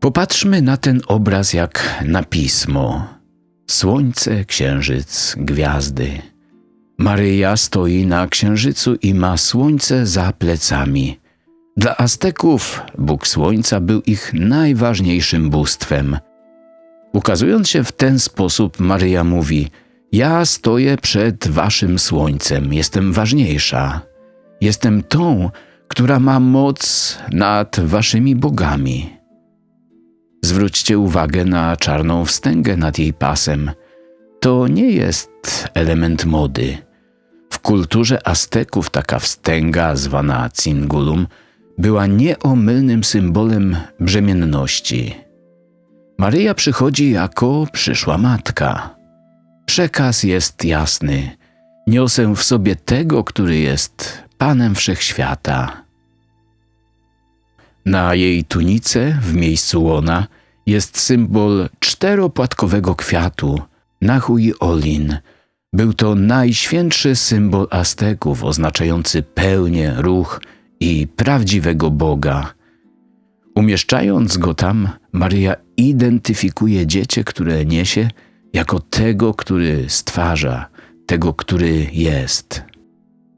Popatrzmy na ten obraz jak na pismo. Słońce, księżyc, gwiazdy. Maryja stoi na księżycu i ma słońce za plecami. Dla Azteków Bóg Słońca był ich najważniejszym bóstwem. Ukazując się w ten sposób, Maryja mówi: Ja stoję przed waszym słońcem, jestem ważniejsza. Jestem tą, która ma moc nad waszymi bogami. Zwróćcie uwagę na czarną wstęgę nad jej pasem. To nie jest element mody. W kulturze Azteków taka wstęga, zwana cingulum, była nieomylnym symbolem brzemienności. Maryja przychodzi jako przyszła matka. Przekaz jest jasny. Niosę w sobie tego, który jest Panem Wszechświata. Na jej tunice, w miejscu łona, jest symbol czteropłatkowego kwiatu, Nahui Olin. Był to najświętszy symbol Azteków, oznaczający pełnię, ruch i prawdziwego Boga. Umieszczając go tam, Maryja identyfikuje dziecię, które niesie, jako tego, który stwarza, tego, który jest.